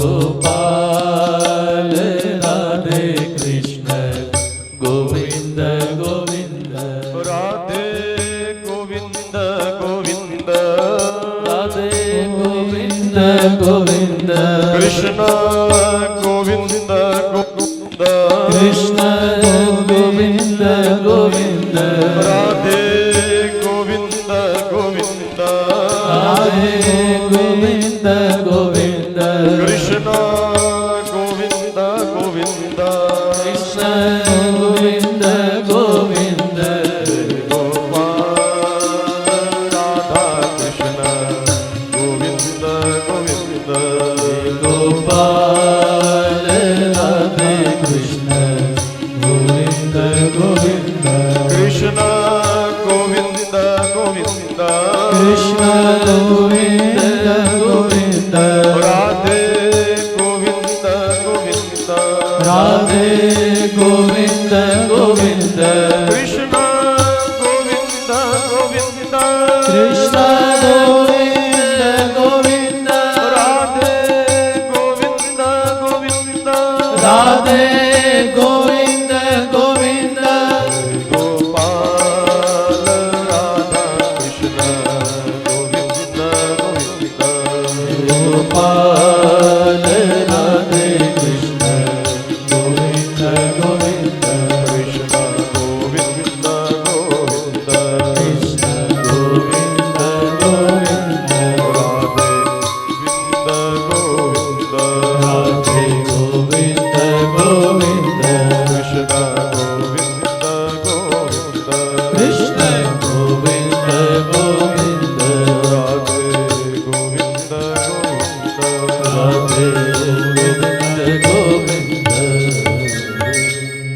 Gopal Hare Krishna Govind Govind Radhe Govind Govind Radhe Govind Govind Krishna Govind Govind Krishna Govind Govind Radhe Govind Govind Radhe Govind Govind Krishna Govind Govind. Krishna Govind Radhe Govind Govind Krishna Govind Govind Krishna Govind Govind Radhe Govind Govind Radhe Govind Govind Gopal Radha Krishna Govind Govind